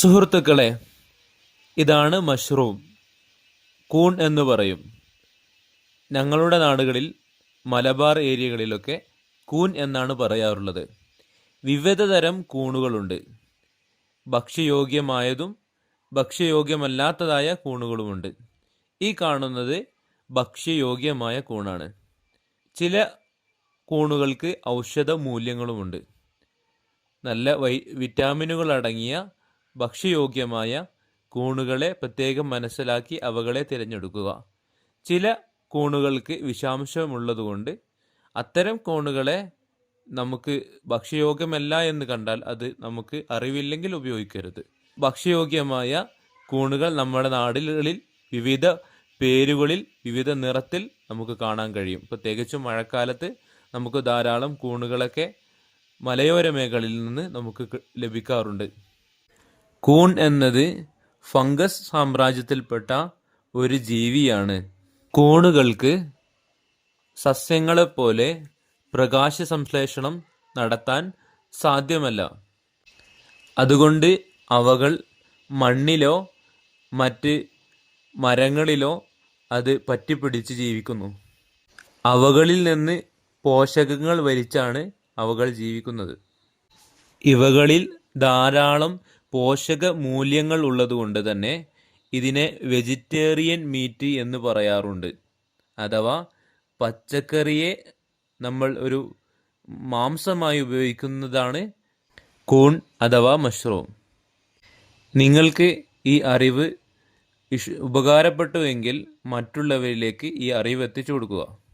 സുഹൃത്തുക്കളെ ഇതാണ് മഷ്റൂം. കൂൺ എന്ന് പറയും. ഞങ്ങളുടെ നാടുകളിൽ മലബാർ ഏരിയകളിലൊക്കെ കൂൺ എന്നാണ് പറയാറുള്ളത്. വിവിധ തരം കൂണുകളുണ്ട്. ഭക്ഷ്യയോഗ്യമായതും ഭക്ഷ്യയോഗ്യമല്ലാത്തതായ കൂണുകളുമുണ്ട്. ഈ കാണുന്നത് ഭക്ഷ്യയോഗ്യമായ കൂണാണ്. ചില കൂണുകൾക്ക് ഔഷധ മൂല്യങ്ങളുമുണ്ട് നല്ല വൈ വിറ്റാമിനുകൾ അടങ്ങിയ ഭക്ഷ്യയോഗ്യമായ കൂണുകളെ പ്രത്യേകം മനസ്സിലാക്കി അവകളെ തിരഞ്ഞെടുക്കുക. ചില കൂണുകൾക്ക് വിഷാംശമുള്ളതുകൊണ്ട് അത്തരം കൂണുകളെ നമുക്ക് ഭക്ഷ്യയോഗ്യമല്ല എന്ന് കണ്ടാൽ അത് നമുക്ക് അറിവില്ലെങ്കിൽ ഉപയോഗിക്കരുത്. ഭക്ഷ്യയോഗ്യമായ കൂണുകൾ നമ്മുടെ നാടുകളിൽ വിവിധ പേരുകളിൽ വിവിധ നിറത്തിൽ നമുക്ക് കാണാൻ കഴിയും. പ്രത്യേകിച്ചും മഴക്കാലത്ത് നമുക്ക് ധാരാളം കൂണുകളൊക്കെ മലയോര മേഖലയിൽ നിന്ന് നമുക്ക് ലഭിക്കാറുണ്ട്. കൂൺ എന്നത് ഫംഗസ് സാമ്രാജ്യത്തിൽപ്പെട്ട ഒരു ജീവിയാണ്. കൂണുകൾക്ക് സസ്യങ്ങളെപ്പോലെ പ്രകാശ സംശ്ലേഷണം നടത്താൻ സാധ്യമല്ല. അതുകൊണ്ട് അവകൾ മണ്ണിലോ മറ്റ് മരങ്ങളിലോ അത് പറ്റിപ്പിടിച്ച് ജീവിക്കുന്നു. അവകളിൽ നിന്ന് പോഷകങ്ങൾ വലിച്ചാണ് അവകൾ ജീവിക്കുന്നത്. ഇവകളിൽ ധാരാളം പോഷക മൂല്യങ്ങൾ ഉള്ളതുകൊണ്ട് തന്നെ ഇതിനെ വെജിറ്റേറിയൻ മീറ്റ് എന്ന് പറയാറുണ്ട്. അഥവാ പച്ചക്കറിയെ നമ്മൾ ഒരു മാംസമായി ഉപയോഗിക്കുന്നതാണ് കൂൺ അഥവാ മഷ്റൂം. നിങ്ങൾക്ക് ഈ അറിവ് ഉപകാരപ്പെട്ടുവെങ്കിൽ മറ്റുള്ളവരിലേക്ക് ഈ അറിവ് എത്തിച്ചു കൊടുക്കുക.